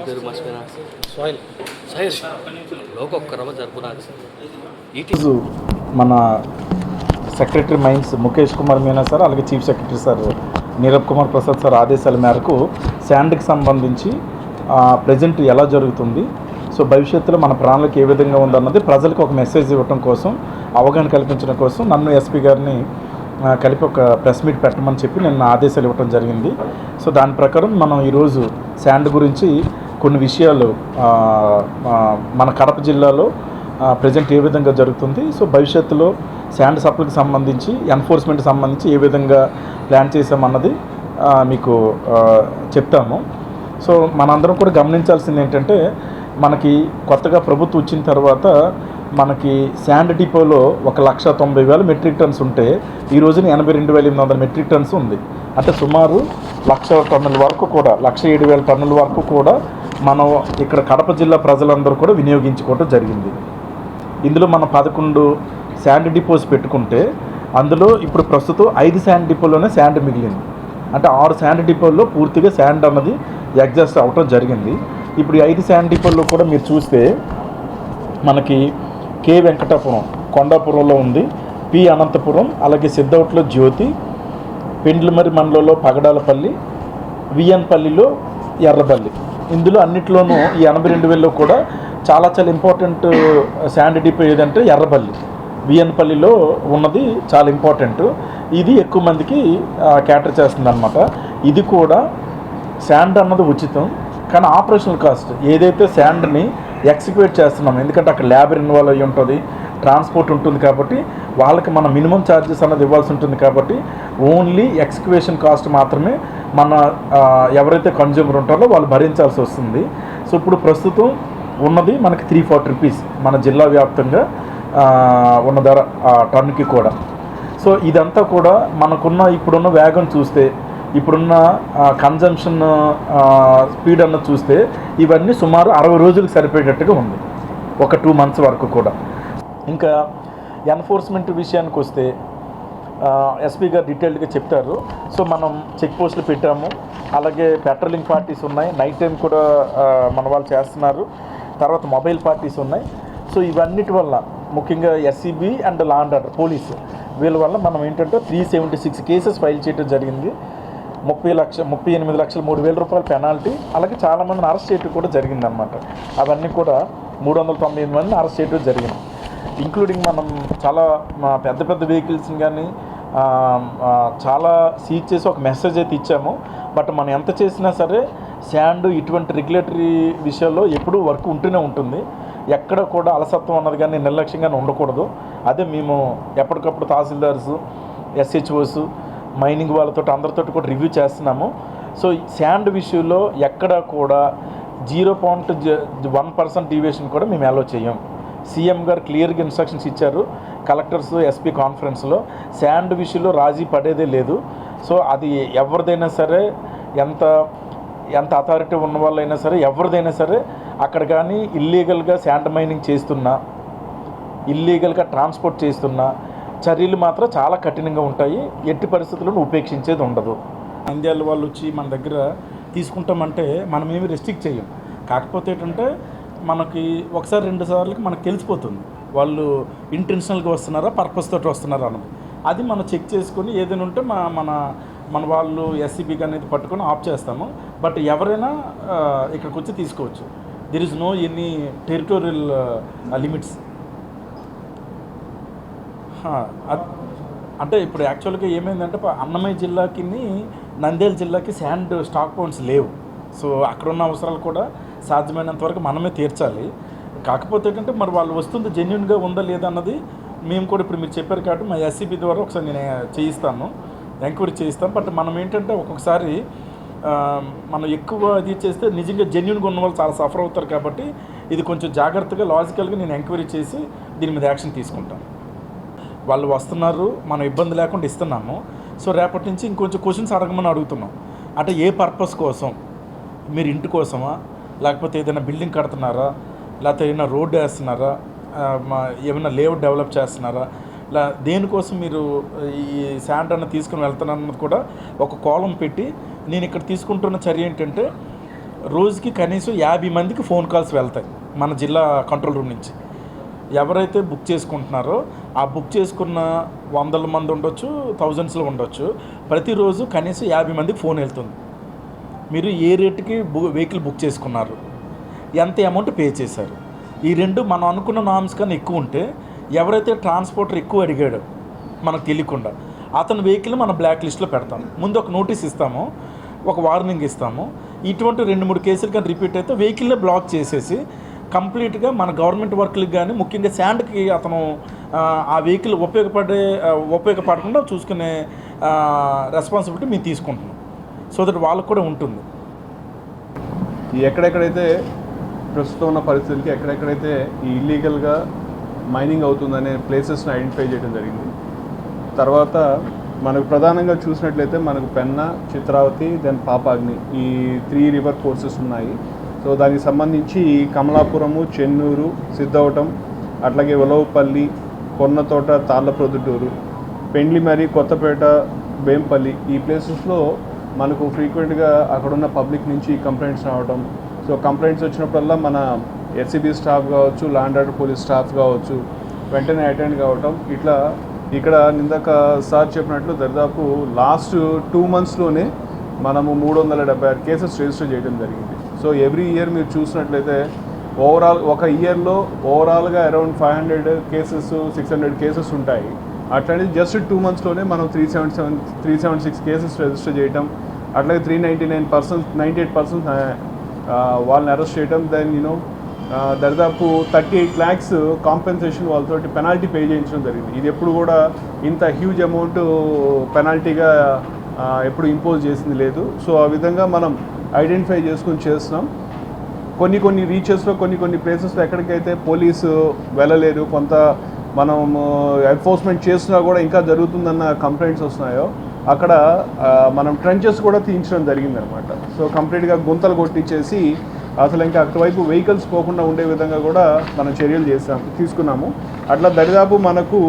పేరు మర్చిపోయినా soil soil లోక ఒక్క జరుపునాది ఈరోజు మన secretary mines Mukesh Kumar Meena sir అలాగే chief secretary sir Neerabh Kumar Prasad sir ఆదేశాల మేరకు శాండ్కి సంబంధించి ప్రజెంట్ ఎలా జరుగుతుంది? సో భవిష్యత్తులో మన ప్రాణాలకు ఏ విధంగా ఉందన్నది ప్రజలకు ఒక మెసేజ్ ఇవ్వటం కోసం అవగాహన కల్పించడం కోసం నన్ను ఎస్పీ గారిని కలిపి ఒక ప్రెస్ మీట్ పెట్టమని చెప్పి నేను ఆదేశాలు ఇవ్వటం జరిగింది. సో దాని ప్రకారం మనం ఈరోజు శాండ్ గురించి కొన్ని విషయాలు మన కడప జిల్లాలో ప్రజెంట్ ఏ విధంగా జరుగుతుంది. సో భవిష్యత్తులో శాండ్ సప్లైకి సంబంధించి ఎన్ఫోర్స్మెంట్ సంబంధించి ఏ విధంగా ప్లాన్ చేసామన్నది మీకు చెప్తాము. సో మనందరం కూడా గమనించాల్సింది ఏంటంటే మనకి కొత్తగా ప్రభుత్వం వచ్చిన తర్వాత మనకి శాండ్ డిపోలో ఒక లక్ష తొంభై వేల మెట్రిక్ టన్స్ ఉంటే ఈ రోజున ఎనభై రెండు వేల ఎనిమిది వందల మెట్రిక్ టన్స్ ఉంది. అంటే సుమారు లక్ష టన్నుల వరకు కూడా లక్ష ఏడు వేల టన్నుల వరకు కూడా మనం ఇక్కడ కడప జిల్లా ప్రజలందరూ కూడా వినియోగించుకోవడం జరిగింది. ఇందులో మనం పదకొండు శాండ్ డిపోస్ పెట్టుకుంటే అందులో ఇప్పుడు ప్రస్తుతం ఐదు శాండ్ డిపోలోనే శాండ్ మిగిలింది. అంటే ఆరు శాండ్ డిపోల్లో పూర్తిగా శాండ్ అన్నది ఎగ్జాస్ట్ అవటం జరిగింది. ఇప్పుడు ఈ ఐదు శాండ్ డిపోల్లో కూడా మీరు చూస్తే మనకి కే వెంకటాపురం కొండాపురంలో ఉంది పి అనంతపురం అలాగే సిద్ధౌట్లో జ్యోతి పెండ్లమరి మండలంలో పగడాలపల్లి విఎన్పల్లిలో ఎర్రబల్లి. ఇందులో అన్నిట్లోనూ ఈ ఎనభై రెండు వేలలో కూడా చాలా చాలా ఇంపార్టెంట్ శాండ్ డిపో ఏదంటే ఎర్రపల్లి విఎన్పల్లిలో ఉన్నది చాలా ఇంపార్టెంట్. ఇది ఎక్కువ మందికి క్యాటర్ చేస్తుంది అనమాట ఇది కూడా శాండ్ అన్నది ఉచితం. కానీ ఆపరేషనల్ కాస్ట్ ఏదైతే శాండ్ని ఎక్సిక్యూట్ చేస్తున్నాం ఎందుకంటే అక్కడ ల్యాబ్ ఇన్వాల్వ్ అయ్యి ఉంటుంది ట్రాన్స్పోర్ట్ ఉంటుంది కాబట్టి వాళ్ళకి మన మినిమం ఛార్జెస్ అన్నది ఇవ్వాల్సి ఉంటుంది కాబట్టి ఓన్లీ ఎక్స్క్యువేషన్ కాస్ట్ మాత్రమే మన ఎవరైతే కన్జ్యూమర్ ఉంటారో వాళ్ళు భరించాల్సి వస్తుంది. సో ఇప్పుడు ప్రస్తుతం ఉన్నది మనకి త్రీ ఫార్టీ రూపీస్ మన జిల్లా వ్యాప్తంగా. ఉన్న ధర టన్నుకి కూడా. సో ఇదంతా కూడా మనకున్న ఇప్పుడున్న వేగం చూస్తే ఇప్పుడున్న కన్జంప్షన్ స్పీడ్ అన్న చూస్తే ఇవన్నీ సుమారు అరవై రోజులకు సరిపోయేటట్టుగా ఉంది. ఒక టూ మంత్స్ వరకు కూడా. ఇంకా ఎన్ఫోర్స్మెంట్ విషయానికి వస్తే ఎస్పీ గారు డీటెయిల్డ్గా చెప్తారు. సో మనం చెక్ పోస్టులు పెట్టాము. అలాగే పెట్రోలింగ్ పార్టీస్ ఉన్నాయి. నైట్ టైం కూడా మన వాళ్ళు చేస్తున్నారు. తర్వాత మొబైల్ పార్టీస్ ఉన్నాయి. సో ఇవన్నిటి వల్ల ముఖ్యంగా SCB and law and order police వీళ్ళ వల్ల మనం ఏంటంటే three seventy six cases file చేయడం జరిగింది. ముప్పై లక్ష ముప్పై ఎనిమిది లక్షల మూడు వేల రూపాయల పెనాల్టీ అలాగే చాలామందిని అరెస్ట్ చేయడం కూడా జరిగిందనమాట అవన్నీ కూడా మూడు వందల తొంభై ఎనిమిది మందిని అరెస్ట్ చేయడం జరిగింది. ఇంక్లూడింగ్ మనం చాలా పెద్ద పెద్ద వెహికల్స్ని కానీ చాలా సీజ్ చేసి ఒక మెసేజ్ అయితే ఇచ్చాము. బట్ మనం ఎంత చేసినా సరే శాండ్ ఇటువంటి రెగ్యులేటరీ విషయాల్లో ఎప్పుడూ వర్క్ ఉంటూనే ఉంటుంది. ఎక్కడ కూడా అలసత్వం అన్నది కానీ నిర్లక్ష్యంగానే ఉండకూడదు. అదే మేము ఎప్పటికప్పుడు తహసీల్దార్స్ ఎస్హెచ్ఓస్ మైనింగ్ వాళ్ళతో అందరితో కూడా రివ్యూ చేస్తున్నాము. సో శాండ్ విషయంలో ఎక్కడ కూడా zero point one percent deviation కూడా మేము అలో చేయం. సీఎం గారు క్లియర్గా ఇన్స్ట్రక్షన్స్ ఇచ్చారు కలెక్టర్స్ ఎస్పీ కాన్ఫరెన్స్లో. శాండ్ విషయంలో రాజీ పడేదే లేదు. సో అది ఎవరిదైనా సరే ఎంత ఎంత అథారిటీ ఉన్న వాళ్ళైనా సరే ఎవరిదైనా సరే అక్కడ కానీ ఇల్లీగల్గా శాండ్ మైనింగ్ చేస్తున్నా ఇల్లీగల్గా ట్రాన్స్పోర్ట్ చేస్తున్నా చర్యలు మాత్రం చాలా కఠినంగా ఉంటాయి. ఎట్టి పరిస్థితులను ఉపేక్షించేది ఉండదు. నంద్యాల వాళ్ళు వచ్చి మన దగ్గర తీసుకుంటామంటే మనమేమి రెస్ట్రిక్ట్ చేయం. కాకపోతే ఏంటంటే మనకి ఒకసారి రెండు సార్లకి మనకు తెలిసిపోతుంది. వాళ్ళు ఇంటెన్షనల్గా వస్తున్నారా పర్పస్ తోటి వస్తున్నారా అన్నది. అది మనం చెక్ చేసుకొని ఏదైనా ఉంటే మా మన మన వాళ్ళు ఎస్సీబీకి అనేది పట్టుకొని ఆఫ్ చేస్తాము. బట్ ఎవరైనా ఇక్కడికి వచ్చి తీసుకోవచ్చు. There is no any territorial limits హా, అద్- అంటే ఇప్పుడు యాక్చువల్గా ఏమైందంటే ప- అన్నమయ్య జిల్లాకి నంద్యాల జిల్లాకి శాండ్ స్టాక్ పాయింట్స్ లేవు. సో అక్కడ ఉన్న అవసరాలు కూడా సాధ్యమైనంత వరకు మనమే తీర్చాలి. కాకపోతే ఏంటంటే మరి వాళ్ళు వస్తుంది జెన్యున్గా ఉందా లేదా అన్నది మేము కూడా ఇప్పుడు మీరు చెప్పారు కాబట్టి మా ఎస్సీబీ ద్వారా ఒకసారి నేను చేయిస్తాను ఎంక్వైరీ చేయిస్తాం బట్ మనం ఏంటంటే ఒక్కొక్కసారి మనం ఎక్కువ ఇది చేస్తే నిజంగా జెన్యున్గా ఉన్న వాళ్ళు చాలా సఫర్ అవుతారు కాబట్టి ఇది కొంచెం జాగ్రత్తగా లాజికల్గా నేను ఎంక్వైరీ చేసి దీని మీద యాక్షన్ తీసుకుంటాను. వాళ్ళు వస్తున్నారు మనం ఇబ్బంది లేకుండా ఇస్తున్నాము. సో రేపటి నుంచి ఇంకొంచెం క్వశ్చన్స్ అడగమని అడుగుతున్నాం. అంటే ఏ పర్పస్ కోసం? మీరు ఇంటి కోసమా? లేకపోతే ఏదైనా బిల్డింగ్ కడుతున్నారా? లేకపోతే ఏదైనా రోడ్డు వేస్తున్నారా? మా ఏమైనా లేఅవుట్ డెవలప్ చేస్తున్నారా? ఇలా దేనికోసం మీరు ఈ శాండ్ అన్న తీసుకుని వెళ్తున్నారన్నది కూడా ఒక కోలం పెట్టి నేను ఇక్కడ తీసుకుంటున్న చర్య ఏంటంటే రోజుకి కనీసం యాభై మందికి ఫోన్ కాల్స్ వెళ్తాయి మన జిల్లా కంట్రోల్ రూమ్ నుంచి. ఎవరైతే బుక్ చేసుకుంటున్నారో ఆ బుక్ చేసుకున్న వందల మంది ఉండొచ్చు థౌజండ్స్లో ఉండొచ్చు ప్రతిరోజు కనీసం యాభై మందికి ఫోన్ వెళ్తుంది. మీరు ఏ రేటుకి బు వెహికల్ బుక్ చేసుకున్నారు ఎంత అమౌంట్ పే చేశారు ఈ రెండు మనం అనుకున్న నామ్స్ కన్నా ఎక్కువ ఉంటే ఎవరైతే ట్రాన్స్పోర్టర్ ఎక్కువ అడిగాడో మనకు తెలియకుండా అతని వెహికల్ మన బ్లాక్ లిస్ట్లో పెడతాం. ముందు ఒక నోటీస్ ఇస్తాము ఒక వార్నింగ్ ఇస్తాము. ఇటువంటి రెండు మూడు కేసులు కానీ రిపీట్ అయితే వెహికల్నే బ్లాక్ చేసేసి కంప్లీట్గా మన గవర్నమెంట్ వర్క్లకు కానీ ముఖ్యంగా శాండ్కి అతను ఆ, వెహికల్ ఉపయోగపడే ఉపయోగపడకుండా చూసుకునే రెస్పాన్సిబిలిటీ మేము తీసుకుంటున్నాం. సో దట్ వాళ్ళకు కూడా ఉంటుంది. ఎక్కడెక్కడైతే ప్రస్తుతం ఉన్న పరిస్థితులకి ఎక్కడెక్కడైతే ఈ ఇల్లీగల్గా మైనింగ్ అవుతుందనే ప్లేసెస్ని ఐడెంటిఫై చేయడం జరిగింది. తర్వాత మనకు ప్రధానంగా చూసినట్లయితే మనకు పెన్న చిత్రావతి దెన్ పాపాగ్ని ఈ త్రీ రివర్ కోర్సెస్ ఉన్నాయి. సో దానికి సంబంధించి కమలాపురము చెన్నూరు సిద్ధవటం అట్లాగే ఉలవపల్లి కొన్నతోట తాళ్ళప్రొద్దుటూరు పెండ్లిమరి కొత్తపేట బేంపల్లి ఈ ప్లేసెస్లో మనకు ఫ్రీక్వెంట్గా అక్కడున్న పబ్లిక్ నుంచి కంప్లైంట్స్ రావడం సో కంప్లైంట్స్ వచ్చినప్పుడల్లా మన ఎస్సీబీ స్టాఫ్ కావచ్చు ల్యాండ్ పోలీస్ స్టాఫ్ కావచ్చు వెంటనే అటెండ్ కావటం. ఇట్లా ఇక్కడ నిందక సార్ చెప్పినట్లు దాదాపు లాస్ట్ టూ మంత్స్లోనే మనము మూడు వందల డెబ్బై ఆరు కేసెస్ రిజిస్టర్ చేయడం జరిగింది. సో ఎవ్రీ ఇయర్ మీరు చూసినట్లయితే ఓవరాల్ ఒక ఇయర్లో ఓవరాల్గా around five hundred cases six hundred cases ఉంటాయి. అట్లాంటి జస్ట్ టూ మంత్స్లోనే మనం three seventy seven three seventy six cases register చేయటం అట్లాగే three ninety nine percent ninety eight percent వాళ్ళని అరెస్ట్ చేయడం దెన్ యూనో దాదాపు థర్టీ ఎయిట్ ల్యాక్స్ కాంపెన్సేషన్ వాళ్ళతోటి పెనాల్టీ పే చేయించడం జరిగింది. ఇది ఎప్పుడు కూడా ఇంత హ్యూజ్ అమౌంట్ పెనాల్టీగా ఎప్పుడు ఇంపోజ్ చేసింది లేదు. సో ఆ విధంగా మనం ఐడెంటిఫై చేసుకుని చేస్తున్నాం. కొన్ని కొన్ని రీచెస్లో కొన్ని కొన్ని ప్లేసెస్లో ఎక్కడికైతే పోలీసు వెళ్ళలేరు కొంత మనం ఎన్ఫోర్స్మెంట్ చేస్తున్నా కూడా ఇంకా జరుగుతుందన్న కంప్లైంట్స్ వస్తున్నాయో అక్కడ మనం ట్రెంచెస్ కూడా తీయించడం జరిగిందనమాట సో కంప్లీట్గా గుంతలు కొట్టించేసి అసలు ఇంకా అటువైపు వెహికల్స్ పోకుండా ఉండే విధంగా కూడా మనం చర్యలు చేసాం తీసుకున్నాము. అట్లా దరిదాపు మనకు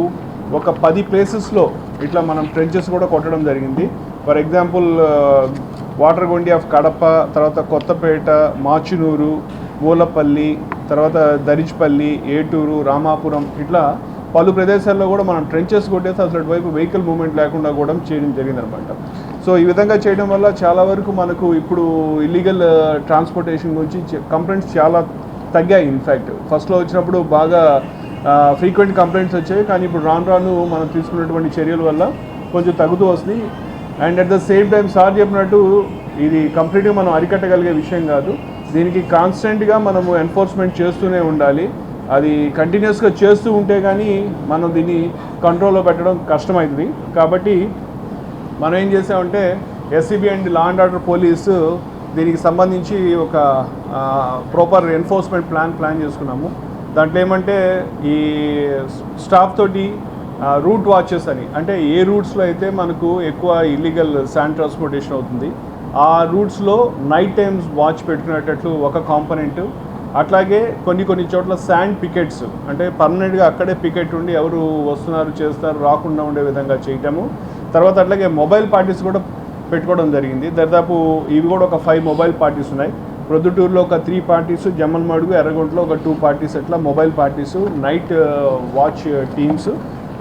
ఒక పది ప్లేసెస్లో ఇట్లా మనం ట్రెంచెస్ కూడా కొట్టడం జరిగింది. ఫర్ ఎగ్జాంపుల్ వాటర్ గొండి ఆఫ్ కడప తర్వాత కొత్తపేట మాచునూరు మూలపల్లి తర్వాత దరిచిపల్లి ఏటూరు రామాపురం ఇట్లా పలు ప్రదేశాల్లో కూడా మనం ట్రెంచెస్ కొట్టేసి అసలు అటువైపు వెహికల్ మూవ్మెంట్ లేకుండా కూడా చేయడం జరిగిందనమాట. సో ఈ విధంగా చేయడం వల్ల చాలా వరకు మనకు ఇప్పుడు ఇల్లీగల్ ట్రాన్స్పోర్టేషన్ గురించి కంప్లైంట్స్ చాలా తగ్గాయి ఇన్ఫ్యాక్ట్ ఫస్ట్లో వచ్చినప్పుడు బాగా uh, ఫ్రీక్వెంట్ కంప్లైంట్స్ వచ్చాయి. కానీ ఇప్పుడు రాను రాను మనం తీసుకున్నటువంటి చర్యల వల్ల కొంచెం తగ్గుతూ వస్తుంది and at the same time sir చెప్పినట్టు ఇది కంప్లీట్గా మనం అరికట్టగలిగే విషయం కాదు. దీనికి కాన్స్టెంట్గా మనము ఎన్ఫోర్స్మెంట్ చేస్తూనే ఉండాలి. అది కంటిన్యూస్గా చేస్తూ ఉంటే కానీ మనం దీన్ని కంట్రోల్లో పెట్టడం కష్టమవుతుంది కాబట్టి మనం ఏం చేసామంటే SCB and law and order police దీనికి సంబంధించి ఒక ప్రాపర్ ఎన్ఫోర్స్మెంట్ ప్లాన్ ప్లాన్ చేసుకున్నాము. దాంట్లో ఏమంటే ఈ స్టాఫ్ తోటి రూట్ వాచెస్ అని అంటే ఏ రూట్స్లో అయితే మనకు ఎక్కువ ఇల్లీగల్ శాండ్ ట్రాన్స్పోర్టేషన్ అవుతుంది ఆ రూట్స్లో నైట్ టైమ్స్ వాచ్ పెట్టుకునేటట్లు ఒక కాంపనెంట్ అట్లాగే కొన్ని కొన్ని చోట్ల శాండ్ పికెట్స్ అంటే పర్మనెంట్గా అక్కడే పికెట్ ఉండి ఎవరు వస్తున్నారు చేస్తారు రాకుండా ఉండే విధంగా చేయటము. తర్వాత అట్లాగే మొబైల్ పార్టీస్ కూడా పెట్టుకోవడం జరిగింది. దాదాపు ఇవి కూడా ఒక ఫైవ్ మొబైల్ పార్టీస్ ఉన్నాయి. ప్రొద్దుటూరులో ఒక త్రీ పార్టీస్ జమ్మల్మడుగు ఎర్రగొంటలో ఒక టూ పార్టీస్ అట్లా mobile parties night watch teams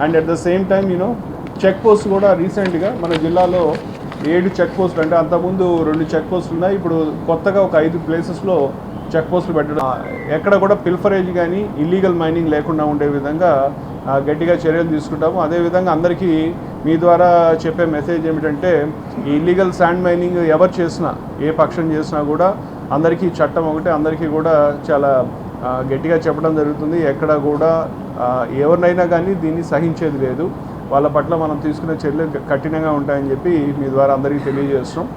and at the same time you know check post కూడా రీసెంట్గా మన జిల్లాలో ఏడు చెక్ పోస్టులు అంటే అంతకుముందు రెండు చెక్ పోస్టులు ఉన్నాయి. ఇప్పుడు కొత్తగా ఒక ఐదు ప్లేసెస్లో చెక్ పోస్టులు పెట్టడం. ఎక్కడ కూడా పిల్ఫరేజ్ కానీ ఇల్లీగల్ మైనింగ్ లేకుండా ఉండే విధంగా గట్టిగా చర్యలు తీసుకుంటాము. అదేవిధంగా అందరికీ మీ ద్వారా చెప్పే మెసేజ్ ఏమిటంటే ఈ ఇల్లీగల్ శాండ్ మైనింగ్ ఎవరు చేసినా ఏ పక్షం చేసినా కూడా అందరికీ చట్టం ఒకటే అందరికీ కూడా చాలా గట్టిగా చెప్పడం జరుగుతుంది. ఎక్కడ కూడా ఎవరినైనా కానీ దీన్ని సహించేది లేదు. వాళ్ళ పట్ల మనం తీసుకునే చర్యలు కఠినంగా ఉంటాయని చెప్పి మీ ద్వారా అందరికీ తెలియజేస్తున్నాం.